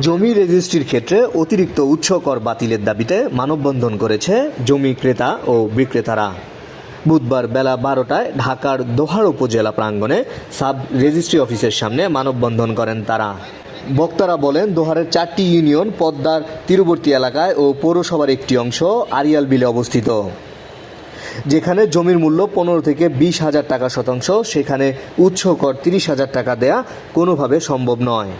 জমি রেজিস্ট্রির ক্ষেত্রে অতিরিক্ত উৎস কর বাতিলের দাবিতে মানববন্ধন করেছে জমি ক্রেতা ও বিক্রেতারা। বুধবার বেলা বারোটায় ঢাকার দোহার উপজেলা প্রাঙ্গণে সাব রেজিস্ট্রি অফিসের সামনে মানববন্ধন করেন তারা। বক্তারা বলেন, দোহারের চারটি ইউনিয়ন পদ্মার তীরবর্তী এলাকায় ও পৌরসভার একটি অংশ আরিয়াল বিলে অবস্থিত। যেখানে জমির মূল্য পনেরো থেকে বিশ হাজার টাকা শতাংশ, সেখানে উৎস কর তিরিশ হাজার টাকা দেয়া কোনোভাবে সম্ভব নয়।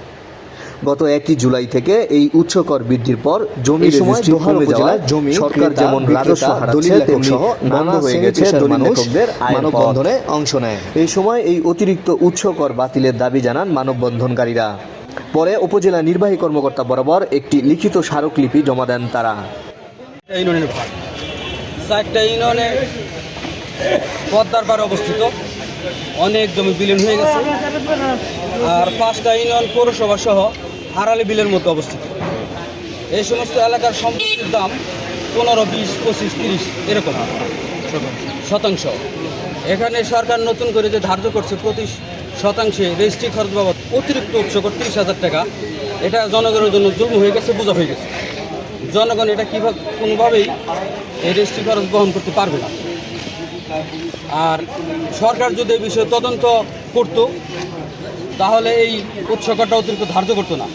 গত একই জুলাই থেকে এই উচ্চ কর বৃদ্ধির পর জমি রেজিস্ট্রি কমে যাওয়ায় জমি, সরকার যেমন রাজস্ব বিক্রেতা, হারাচ্ছে তেমনি বন্ধ হয়ে গেছে পেশার দলিল লেখকদের মানববন্ধনে অংশ নেয়। এই সময় এই অতিরিক্ত উৎস কর বাতিলের দাবি জানান মানববন্ধনকারীরা পরে উপজেলা নির্বাহী কর্মকর্তা বরাবর একটি লিখিত স্মারকলিপি জমা দেন তারা। চারটা ইউনিয়নে পদ্মার পাড়ে অবস্থিত। অনেক জমি বিলীন হয়ে গেছে। আর পাঁচটা ইউনিয়ন পৌরসভা সহ আড়ালি বিলের মধ্যে অবস্থিত। এই সমস্ত এলাকার সম্পত্তির দাম পনেরো, বিশ, পঁচিশ, তিরিশ, এরকম। শতাংশ। এখানে সরকার নতুন করে যে ধার্য করছে প্রতি শতাংশে রেজিস্ট্রি খরচ বাবদ অতিরিক্ত উৎস কর তিরিশ হাজার টাকা, এটা জনগণের জন্য জুলুম হয়ে গেছে, বোঝা হয়ে গেছে। জনগণ এটা কীভাবে, কোনোভাবেই এই রেজিস্ট্রি খরচ বহন করতে পারবে না। আর সরকার যদি এই বিষয়ে তদন্ত করত, তাহলে এই উৎসকটা অতিরিক্ত ধার্য করতো না।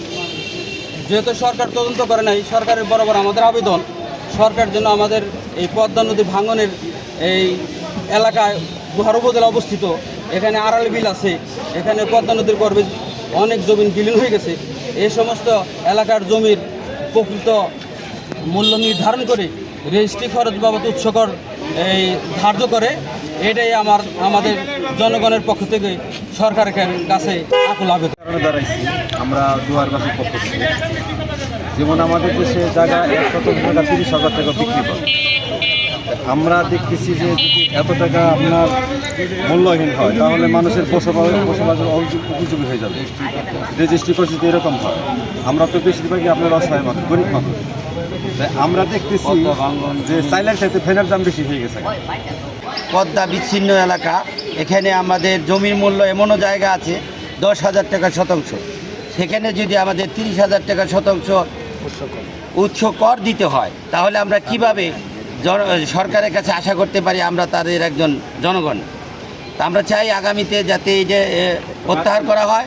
যেহেতু সরকার তদন্ত করে নাই, সরকারের বরাবর আমাদের আবেদন। সরকার যেন আমাদের এই পদ্মা নদী ভাঙনের এই এলাকায় গুহার উপজেলা অবস্থিত। এখানে আড়াল বিল আছে, এখানে পদ্মা নদীর গর্বে অনেক জমি বিলীন হয়ে গেছে। এই সমস্ত এলাকার জমির প্রকৃত মূল্য নির্ধারণ করে রেজিস্ট্রি খরচ বাবদ উৎসকর এই ধার্য করে, এটাই আমার, আমাদের জনগণের পক্ষ থেকে সরকারের কাছে আকুল আবেদন। দাঁড়াইছি, আমরা দুয়ারবাসীর পক্ষ থেকে। যেমন আমাদের দেশে জায়গা এক শতাংশ টাকা, তিরিশ হাজার টাকা বিক্রি করে আমরা দেখতেছি যে যদি এত টাকা আপনার মূল্যহীন হয়, তাহলে মানুষের বসবাস বসবাসের উপযোগী হয়ে যাবে। রেজিস্ট্রি পরিস্থিতি এরকম হয়, আমরা তো বেশিরভাগই আপনার অসহায় মানুষ, গরিব মানুষ। আমরা দেখতেছি যে চাইলের চাইতে ফেনের দাম বেশি হয়ে গেছে। পদ্মা বিচ্ছিন্ন এলাকা। এখানে আমাদের জমির মূল্য এমনও জায়গা আছে, দশ হাজার টাকা শতাংশ। সেখানে যদি আমাদের তিরিশ হাজার টাকা শতাংশ উৎস কর দিতে হয়, তাহলে আমরা কীভাবে সরকারের কাছে আশা করতে পারি আমরা তাদের একজন জনগণ? আমরা চাই আগামীতে যাতে এই যে প্রত্যাহার করা হয়।